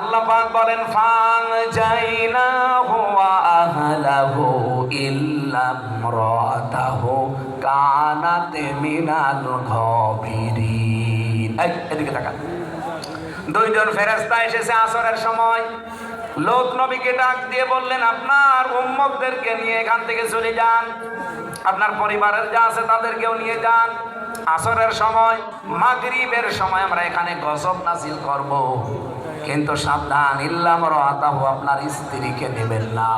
আল্লাহ পাক বলেন ফাং জাইনাহু ওয়া আহলাহু ইল্লা ইমরাতাহু কানাত মিনাল গাবিরিন এই, এদিকে তাকান। দুইজন ফেরেশতা এসেছে আসরের সময়। লোক নবীকে ডাক দিয়ে বললেন, আপনার উম্মতদেরকে নিয়ে এখান থেকে চলে যান। আপনার পরিবারের যা আছে তাদেরকেও নিয়ে যান। আসরের সময়, মাগরিবের সময় আমরা এখানে গজব নাজিল করব। কিন্তু সাবধান ইল্লাম রাতাহু আপনার স্ত্রীকে নেবেন না।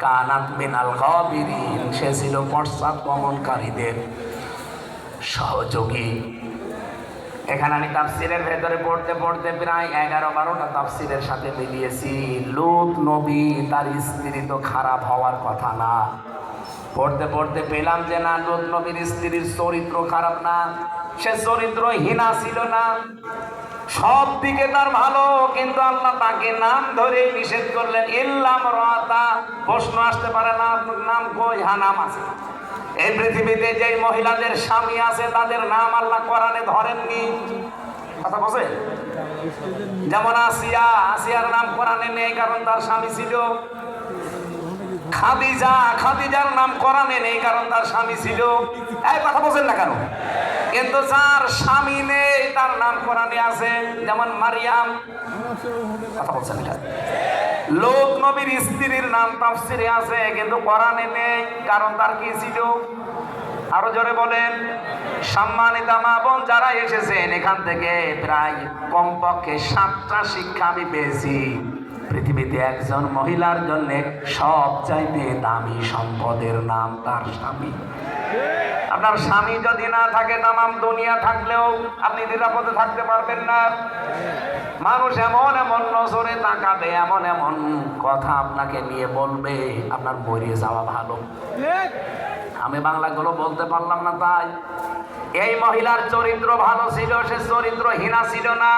কানাত মিনাল গাবিরিন, সে ছিল পশ্চাৎ গমনকারীদের সহযোগী। এখানে আমি তাফসিরের ভেতরে পড়তে পড়তে প্রায় এগারো বারোটা তাফসিরের সাথে মিলিয়েছি। লুত নবী তার স্ত্রী তো খারাপ হওয়ার কথা না। পড়তে পড়তে পেলাম যে না, লুত নবীর স্ত্রীর চরিত্র খারাপ না, সে চরিত্র হীনা ছিল না। সব দিকে তার ভালো, কিন্তু আল্লাহ তাকে নাম ধরে নিষেধ করলেন, ইল্লাম রাতা প্রশ্ন আসতে পারে না আপনার নাম কই? হ্যাঁ নাম আছে। এই পৃথিবীতে যে মহিলাদের স্বামী আছে, তাদের নাম আল্লাহ কোরআনে ধরেননি। কথা বসে যেমন আসিয়া, আসিয়ার নাম কোরআনে নেই, কারণ তার স্বামী ছিল। খাদিজা, খাদিজার নাম কোরআনে নেই, কারণ তার স্বামী ছিল। এই কথা বলছেন না কেন? কিন্তু যার স্বামী নেই, তার নাম কোরআনে আছে, যেমন মারিয়াম। কথা বলছেন লোক নবীর স্ত্রীর নাম তাফসিরে আছে, কিন্তু কোরআনে নেই, কারণ তার কি ছিল? আরও জোরে বলেন। সম্মানিত মা বোন, যারা এসেছেন এখান থেকে প্রায় কমপক্ষে সাতটা শিক্ষা আমি পেয়েছি। পৃথিবীতে একজন মহিলার জন্য সবচাইতে দামি সম্পদের নাম তার স্বামী। আপনার স্বামী যদি না থাকে, তামাম দুনিয়া থাকলেও আপনি নিরাপদে থাকতে পারবেন না। মানুষ এমন এমন নজরে তাকাবে, এমন এমন কথা আপনাকে নিয়ে বলবে, আপনার মরিয়ে যাওয়া ভালো। আমি বাংলাগুলো বলতে পারলাম না তাই। এই মহিলার চরিত্র ভালো ছিল, সে চরিত্র হীনা ছিল না।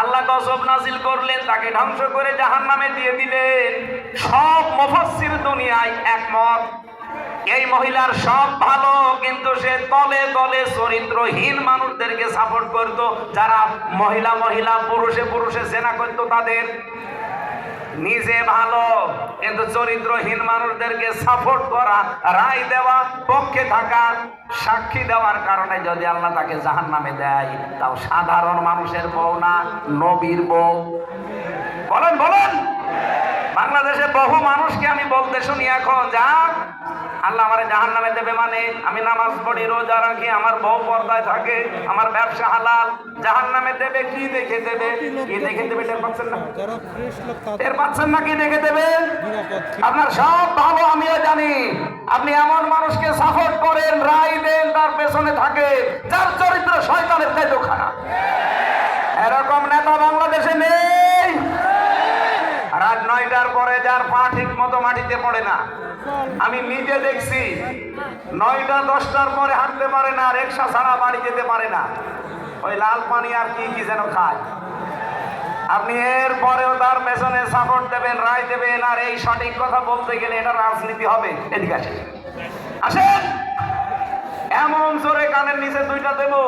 আল্লাহ গজব নাজিল করলেন, তাকে ধ্বংস করে জাহান নামে দিয়ে দিলেন। সব মুফাসসির দুনিয়ায় একমত। এই মহিলার সব ভালো, কিন্তু সে তলে তলে চরিত্রহীন মানুষদেরকে সাপোর্ট করত। যারা মহিলা মহিলা, পুরুষে পুরুষে সেনা করতো তাদের। নিজে ভালো, কিন্তু চরিত্রহীন মানুষদেরকে সাপোর্ট করা, রায় দেওয়া, পক্ষে থাকা, সাক্ষী দেওয়ার কারণে যদি আল্লাহ তাকে জাহান নামে দেয়, তাও সাধারণ মানুষের বউ না, নবীর বউ। বলেন বলেন। বাংলাদেশে বহু মানুষকে আমি বলতে শুনি এখন যা আল্লাহ আমার জাহান নামে দেবে মানে? আমি নামাজ পড়ি রোজা রাখি আমার বউ পর্দায় থাকে আমার ব্যবসা হালাল। জাহান নামে দেবে কি দেখে দেবে? কি দেখে দেবে টের পাচ্ছেন না? টের পাচ্ছেন না কি দেখে দেবে? আপনার সব ভালো আমিও জানি। আপনি এমন মানুষকে সাপোর্ট করেন রায় দেন তার পেছনে থাকে। যার চরিত্র শয়তানের চাইতেও খারাপ। এরকম নেতা বাংলাদেশে নেই। রাত নয়টার পরে যার পা ঠিক মতো মাটিতে পড়ে না। আমি নিজে দেখছি, নয়টা, দশটার পরে হাঁটতে পারে না, রিক্সা ছাড়া বাড়ি যেতে পারে না। ওই লাল পানি আর কি কি যেন খায়। আপনি এর পরেও তার পেছনে সাপোর্ট দেবেন, রায় দেবেন, আর এই সঠিক কথা বলতে গেলে এটা রাজনীতি হবে। এদিকে আসেন। আসেন! এমন জোরে কানের নিচে দুইটা দেবো।